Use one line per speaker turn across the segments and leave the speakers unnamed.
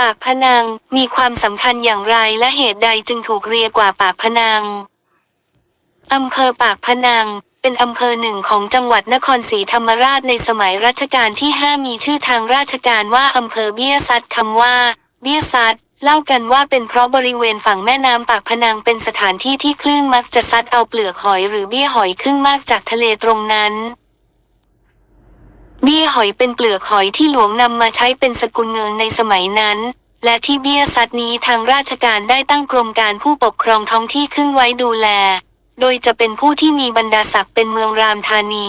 ปากพนัง มีความสำคัญอย่างไรและเหตุใดจึงถูกเรียกว่าปากพนังอำเภอปากพนัง เป็นอำเภอหนึ่งของจังหวัดนครศรีธรรมราชในสมัยรัชกาลที่ 5 มีชื่อทางราชการว่าอำเภอเบี้ยซัดคำว่า เบี้ยซัดเล่ากันว่าเป็นเพราะบริเวณฝั่งแม่น้ำปากพนังเป็นสถานที่ที่คลื่นมักจะซัดเอาเปลือกหอยหรือเบี้ยหอยขึ้นมากจากทะเลตรงนั้น เบี้ยหอยเป็นเปลือกหอยที่หลวงนำมาใช้เป็นสกุลเงินในสมัยนั้น และที่เบี้ยซัดนี้ทางราชการได้ตั้งกรมการผู้ปกครองท้องที่ขึ้นไว้ดูแล โดยจะเป็นผู้ที่มีบรรดาศักดิ์เป็นเมืองรามธานี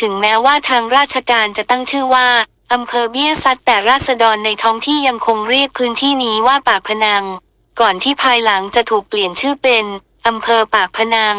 ถึงแม้ว่าทางราชการจะตั้งชื่อว่าอำเภอเบี้ยซัดแต่ราษฎรในท้องที่ยังคงเรียกพื้นที่นี้ว่าปากพนัง ก่อนที่ภายหลังจะถูกเปลี่ยนชื่อเป็นอำเภอปากพนัง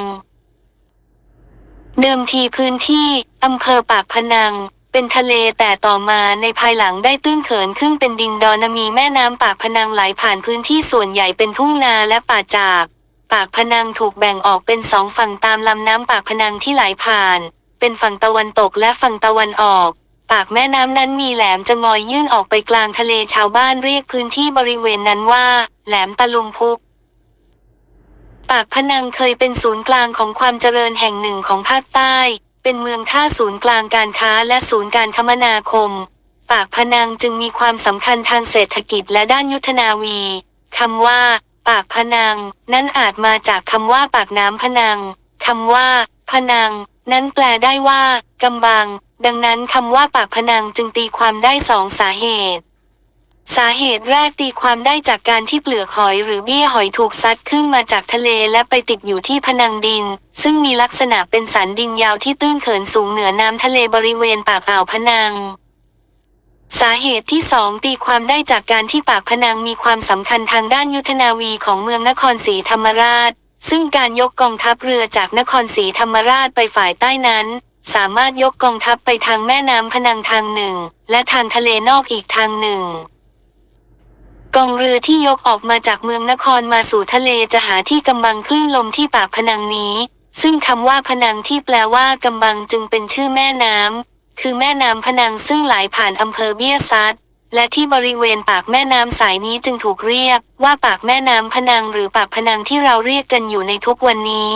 เดิมทีพื้นที่อำเภอปากพนัง เป็นทะเลแต่ต่อมาในภายหลังได้ตื้นเขินขึ้นเป็นดินดอนมีแม่น้ำปากพนังไหลผ่านพื้นที่ส่วนใหญ่เป็นทุ่งนาและป่าจาก ปากพนังถูกแบ่งออกเป็นสองฝั่งตามลำน้ำปากพนังที่ไหลผ่าน เป็นฝั่งตะวันตกและฝั่งตะวันออก ปากแม่น้ำนั้นมีแหลมจะงอยยื่นออกไปกลางทะเลชาวบ้านเรียกพื้นที่บริเวณนั้นว่า แหลมตะลุมพุกปากพนังเคยเป็นศูนย์กลางของความเจริญแห่งหนึ่งของภาคใต้ เป็นเมืองท่าศูนย์กลางการค้าและศูนย์การคมนาคม ปากพนังจึงมีความสำคัญทางเศรษฐกิจและด้านยุทธนาวีคำว่า ปากพนัง นั้นอาจมาจากคำว่าปากน้ำพนังคำว่า พนัง นั้นแปลได้ว่ากำบัง ดังนั้นคำว่าปากพนังจึงตีความได้สองสาเหตุ สาเหตุแรกตีความได้จากการที่เปลือกหอยหรือเบี้ยหอยถูกซัดขึ้นมาจากทะเลและไปติดอยู่ที่พนังดิน ซึ่งมีลักษณะเป็นสันดินยาวที่ตื้นเขินสูงเหนือน้ำทะเลบริเวณปากอ่าวพนัง สาเหตุที่สองตีความได้จากการที่ปากพนังมีความสำคัญทางด้านยุทธนาวีของเมืองนครศรีธรรมราช ซึ่งการยกกองทัพเรือจากนครศรีธรรมราชไปฝ่ายใต้นั้น สามารถยกกองทัพไปทางแม่น้ำพนังทางหนึ่ง และทางทะเลนอกอีกทางหนึ่ง กองเรือที่ยกออกมาจากเมืองนครมาสู่ทะเลจะหาที่กำบังคลื่นลมที่ปากพนังนี้ ซึ่งคำว่าพนังที่แปลว่ากำบังจึงเป็นชื่อแม่น้ำคือแม่น้ำพนังซึ่งไหลผ่านอำเภอเบี้ยซัดและที่บริเวณปากแม่น้ำสายนี้จึงถูกเรียกว่าปากแม่น้ำพนังหรือปากพนังที่เราเรียกกันอยู่ในทุกวันนี้